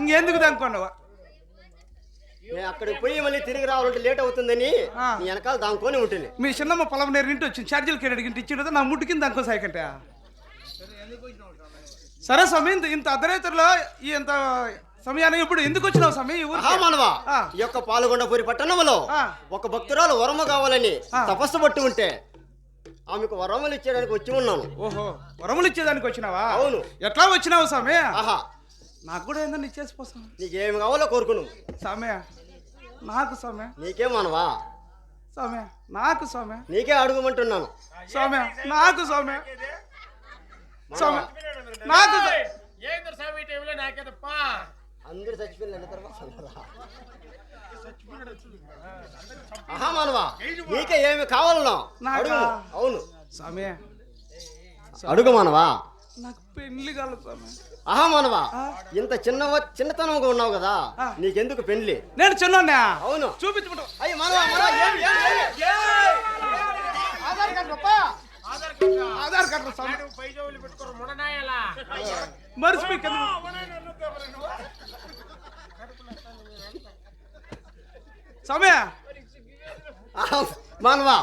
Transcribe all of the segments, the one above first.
ఇంకెందుకు దానుకున్నావా నేను అక్కడికి పోయి మళ్ళీ తిరిగి రావాలంటే లేట్ అవుతుందని వెనకాల దాంకొని ఉంటుంది. మీ చిన్నమ్మ పొలం నేరు ఇంటి వచ్చింది. ఛార్జీలు కెరడి ఇంటి ఇచ్చిన నా ముట్టు కింద దానికో సాయకంటే? సరే స్వామి ఇంత ఇంత అర్ధరాత్రిలో ఈ ఇంత సమయానికి ఇప్పుడు ఎందుకు వచ్చినావు స్వామి మానవా. ఈ యొక్క పాల్గొండపురి పట్టణంలో. ఒక భక్తురాలు వరము కావాలని. తపస్సు పట్టి ఉంటే ఆమెకు వరములు ఇచ్చేయడానికి వచ్చి ఉన్నాను. ఓహో వరములు ఇచ్చేదానికి వచ్చినావా? అవును. ఎట్లా వచ్చినావు స్వామి? ఆహా. నాకు కూడా ఏందని ఇచ్చేసిపోతాం. నీకేమి కావాలో కోరుకును స్వామి నాకు స్వామి నీకేం మానవా స్వామి నాకు స్వామి నీకే అడుగుమంటున్నాను. స్వామి నాకు స్వామి స్వామి నాకు. ఏంద్ర అందరు చచ్చిపోయిన తర్వాత ఆహా మానవా నీకే ఏమి కావాలన్నా? నాకా? అడుగు. అవును. స్వామి అడుగు మానవా. నాకు పెళ్ళి స్వామి ఆహా మానవా. ఇంత చిన్న చిన్నతనంగా ఉన్నావు కదా. నీకెందుకు పెళ్ళి నేను చిన్నోన్నా అవును. చూపించమంటా అయ్యి మానవా? ఆధార్ కార్డు. ఆధార్ మర్చిపోయి కింద. ఆహా, మానవా?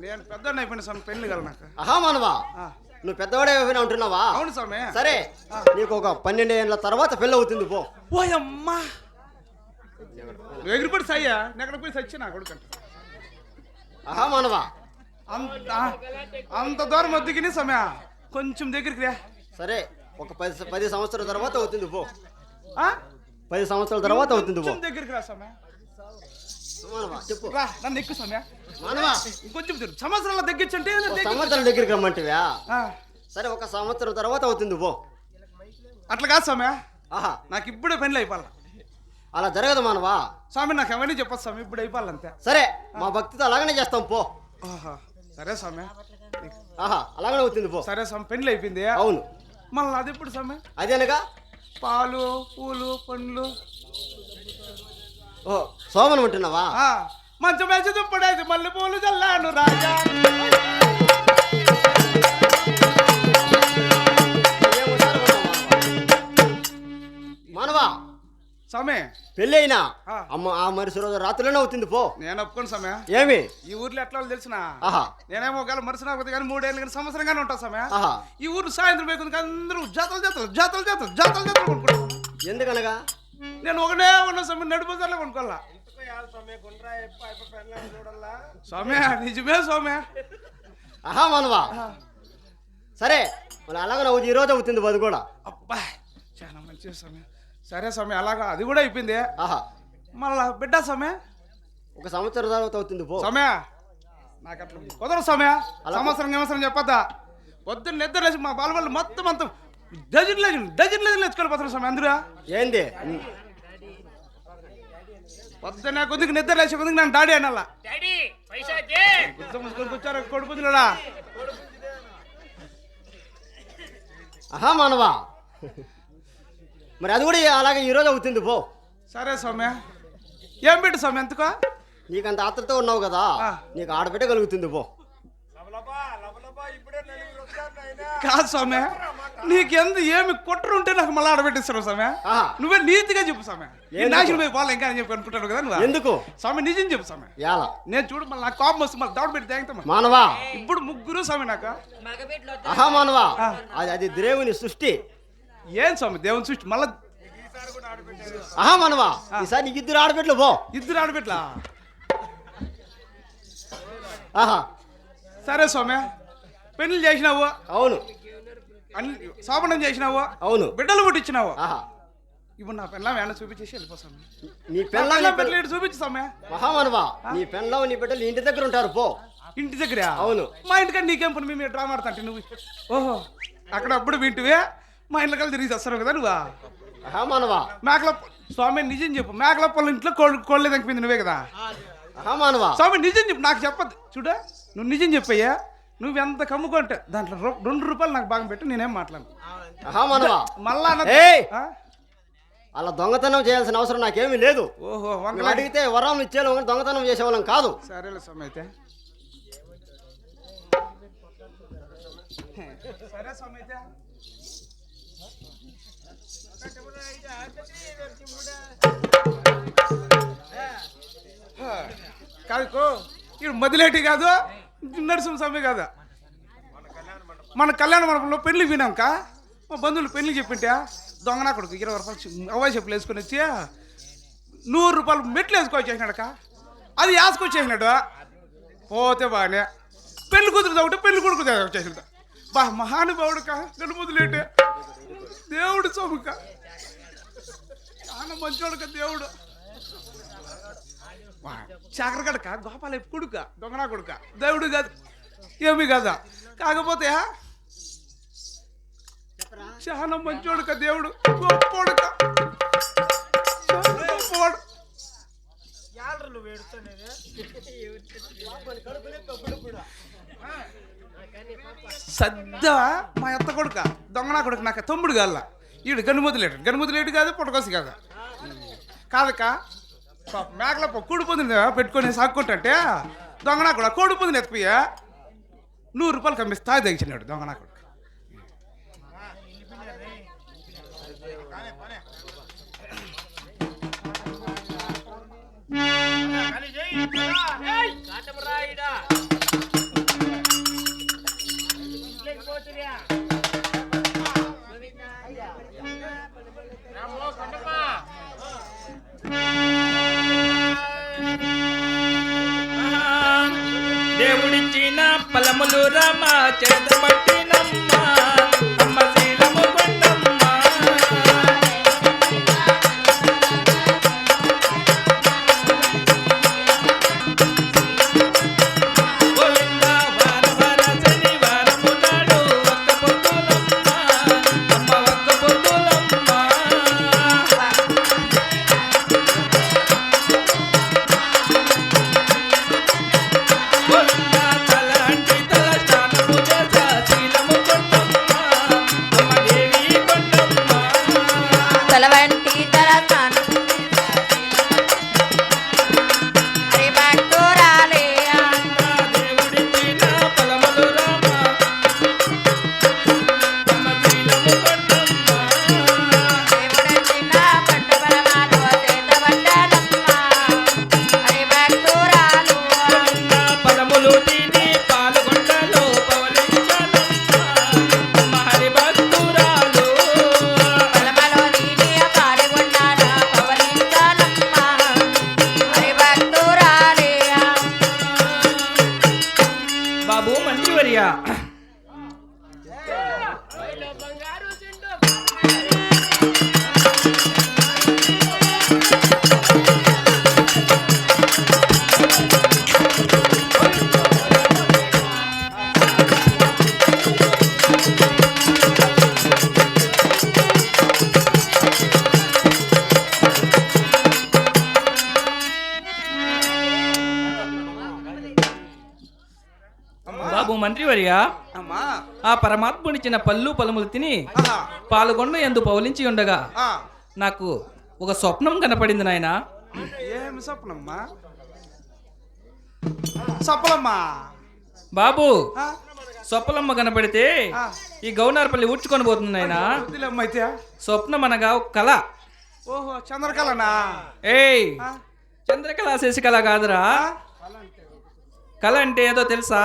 నేను పెద్ద అయిపోయిన స్వామి పెళ్ళి కాదు నాకు ఆహా మానవా? ఆ. నువ్వు పెద్దవాడే అయిపోయినా ఉంటున్నావా? అవును స్వామి. సరే నీకు ఒక పన్నెండు ఏళ్ళ తర్వాత పెళ్ళి అవుతుంది పో. ఓయమ్మా. ఎగిరిపడి సయ్యా. నేను ఎక్కడ పోయి సచ్చి నా కొడుకు. ఆహా మానవా? అంత అంత దూరం వద్దుకిని సమయ కొంచెం దగ్గరికి రా. సరే ఒక పది పది సంవత్సరాల తర్వాత అవుతుంది పో. ఆ? పది సంవత్సరాల తర్వాత అవుతుంది పో. కొంచెం దగ్గరికి రా సమయ చెప్పు. రా నన్ను ఎక్కువ సమయ మానవా ఇంకొంచెం. సంవత్సరాల సంవత్సరం దగ్గరికి రమ్మంటివా ఆ, సరే ఒక సంవత్సరం తర్వాత అవుతుంది పో. అట్లా కాదు సమయ ఆహా. నాకు ఇప్పుడే పెళ్ళి అయిపోవాలి అలా జరగదు మానవా? స్వామి నాకు అవన్నీ చెప్పదు స్వామి ఇప్పుడు అయిపోవాలి అంతే సరే మా భక్తితో అలాగనే చేస్తాం పో. ఆహా. సరే స్వామి. ఆహా అలాగనే అవుతుంది పో. సరే స్వామి పెళ్ళి అయిపోయింది. అవును. మళ్ళీ అది ఎప్పుడు స్వామి? అదేనగా? పాలు పూలు పండ్లు. ఓ సోమనం ఉంటున్నావా మంచం వేసి దుప్పడేసి మల్లె పూలు చల్లాను రాజా. మానవా స్వామి పెళ్ళి అయినా ఆ. అమ్మ ఆ మరుసటి రోజు రాత్రిలోనే అవుతుంది పో. నేను ఒప్పుకోను సమయ ఏమి? ఈ ఊర్లో ఎట్లా తెలిసిన? ఆహా. నేనేమో ఒకవేళ మరుసన పోతే కానీ మూడేళ్ళు కానీ సంవత్సరం కానీ ఉంటా సమయ ఆహా. ఈ ఊరు సాయంత్రం పోయి కానీ అందరూ జాతలు జాతలు జాతలు జాతలు జాతలు జాతలు కొనుక్కుంటారు. ఎందుకనగా? నేను ఒకటే ఉన్న సమయం నడిపోతారులే కొనుక్కోవాలా? స్వామి నిజమే స్వామి. ఆహా మానవా. సరే మరి అలాగనే అవుతుంది ఈ రోజు అవుతుంది అది కూడా అబ్బా చాలా మంచి స్వామి. సరే స్వామి అలాగా అది కూడా అయిపోయింది. ఆహా. మళ్ళా బిడ్డ స్వామి? ఒక సంవత్సరం తర్వాత అవుతుంది పో. సమయ నాకు అట్లా కుదరదు సమయ సంవత్సరం సంవత్సరం చెప్పద్దా? పొద్దున్న నిద్ర లేచి మా బాలబళ్ళు మొత్తం అంత డజన్ లేదు డజన్ లేదు నేర్చుకోలేకపోతున్నాం సమయ అందరూ? ఏంది? పొద్దున్న కొద్దిగా నిద్ర లేచి కొద్దిగా నన్ను డాడీ అనాల ఆహా మానవా. మరి అది కూడా అలాగే ఈ రోజు అవుతుంది పో. సరే సౌమ్య ఏం పెట్టు సౌమ్య ఎంతకో నీకంత ఆత్రతో ఉన్నావు కదా. నీకు ఆడబిడ్డ కలుగుతుంది పో. కాదు సౌమ్య నీకెందు ఏమి కుట్ర ఉంటే నాకు మళ్ళీ ఆడబెట్టిస్తావు ఆహా. నువ్వే నీతిగా చెప్పు ఎందుకు? నాశనం పోయి పోవాలి ఇంకా అని చెప్పి అనుకుంటాను కదా నువ్వు? ఎందుకు? స్వామి నిజం చెప్పు ఎలా? నేను చూడు మళ్ళీ నాకు కోపం వస్తుంది మళ్ళీ దౌడ పెట్టి తేగుతాం. మానవా? ఇప్పుడు ముగ్గురు స్వామి నాకు? ఆహా మానవా. అది అది దేవుని సృష్టి. ఏం స్వామి? దేవుని సృష్టి? మళ్ళీ ఆహా మానవా? ఈసారి నీకు ఇద్దరు ఆడబిడ్డలు పో. ఇద్దరు ఆడబెట్లా ఆహా. సరే సౌమ్య పెళ్ళి చేసినావు? అవును. శోభనం చేసినావు? అవును. బిడ్డలు పుట్టించినావు? ఇప్పుడు నా పెళ్ళం వేణ చూపించేసి వెళ్ళిపోతాను నీ పెళ్ళ పెళ్ళం పెళ్ళ పెళ్ళి చూపించు సౌమ్య మహామానవా? నీ పెళ్ళం నీ బిడ్డలు ఇంటి దగ్గర ఉంటారు పో. ఇంటి దగ్గర? అవును. మా ఇంటికాడ నీకేం పని? మేము డ్రామా ఆడతాంటే నువ్వు? ఓహో. అక్కడ అప్పుడు వింటువే? మా ఇంట్లో కలిసి తిరిగి వస్తారు కదా నువ్వు? మహామానవా? మేకల స్వామి నిజం చెప్పు. మేకల పొలం ఇంట్లో కోళ్ళు కోళ్ళే తగ్గిపోయింది నువ్వే కదా? మహామానవా? స్వామి నిజం చెప్పు. నాకు చెప్పద్దు చూడ. నువ్వు నిజం చెప్పయ్యా. నువ్వెంత కమ్ముకుంటే దాంట్లో రెండు రూపాయలు నాకు భాగం పెట్టి నేనేం మాట్లాడు మళ్ళా అలా దొంగతనం చేయాల్సిన అవసరం నాకేమీ లేదు. ఓహో అడిగితే వరం ఇచ్చేవాళ్ళం దొంగతనం చేసేవాళ్ళం కాదు. సరేలే స్వామి అయితే. సరే స్వామి కాదు ఇక్కడ మొదలేటి కాదు. నరసింహస్వామి కాదు? మన కళ్యాణ మండపంలో పెళ్ళి వినాక మా బంధువులు పెళ్ళి చెప్పింటే దొంగనా కొడుకు ఇరవై రూపాయలు అవ్వాయి చెప్పులు వేసుకొని వచ్చి నూరు రూపాయలు మెట్లు వేసుకొచ్చేసినాడక అది వేసుకొచ్చేసినాడు పోతే బాగానే పెళ్ళి కూతురు తగ్గుంటే పెళ్ళి కొడుకు వచ్చేసినాడు. బా మహానుభావుడుక గణపతులేటే దేవుడు చౌక చాలా మంచోడుక దేవుడు. చాకరగడక గోపాల కొడుక దొంగనా కొడుక? దేవుడు కాదు. ఏమి కాదా? కాకపోతే చాలా మంచోడుక దేవుడు. గొప్పోడుక చాలా గొప్పవాడు. సద్ద మా అత్త కొడుక దొంగనా కొడుకు నాకు తమ్ముడు కాల ఈడు గనుమతులేడు గనుమతులేడు కాదు పొడకోసి కాదు. కాదక్క? మేకల కూడి పొందిన పెట్టుకొని సాక్కుంటే దొంగనా కూడా కోడి పొందిన ఎత్తిపోయా నూరు రూపాయలు కమ్మిస్తా తెగిచినాడు దొంగనా కొడుకు. రామ చరిత్ర మంత్రివర్య? ఆ పరమాత్ముడిచ్చిన పళ్ళు పలములు తిని పాల్గొండ ఎందు పౌలించి ఉండగా నాకు ఒక స్వప్నం కనపడింది నాయన. స్వప్నమ్మా? స్వప్నమ్మా. బాబు స్వప్నమ్మ కనపడితే. ఈ గౌనార్పల్లి ఊడ్చుకొని పోతుంది అయితే. స్వప్నం అనగా ఒక కళ. ఓహో చంద్రకళనా? ఏయ్ చంద్రకళ శశికళ కాదురా. కళ అంటే ఏదో తెలుసా?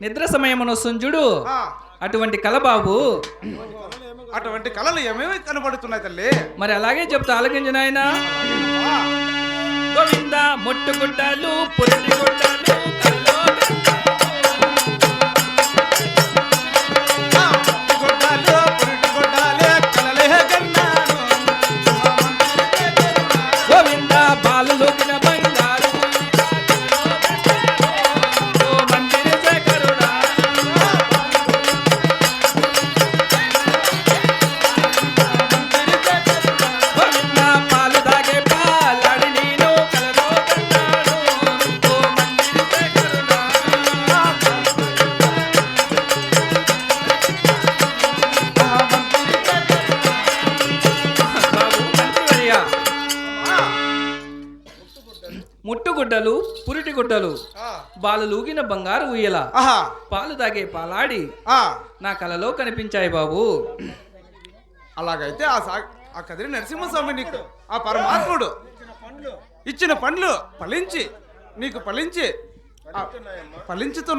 నిద్ర సమయం వస్తుంది చూడు ఆ, అటువంటి కళ బాబు అటువంటి కళలు ఏమేమి కనబడుతున్నాయి తల్లి? మరి అలాగే చెప్తా ఆలకించు నాయనా. ఆ, గోవింద ముట్టుగుడ్డలు పురిటి గుడ్డలు ముట్టుగుడ్డలు. పురిటి గుడ్డలు ఆ, బాలు లూగిన బంగారు ఉయ్యల. ఆహా, పాలు తాగే పాలాడి. ఆ, నా కలలో కనిపించాయి బాబు. అలాగైతే ఆ సా ఆ కదిరి నరసింహస్వామి నీకు ఆ పరమాత్ముడు. ఇచ్చిన పండ్లు. ఫలించి నీకు ఫలించి ఫలించుతున్నాయి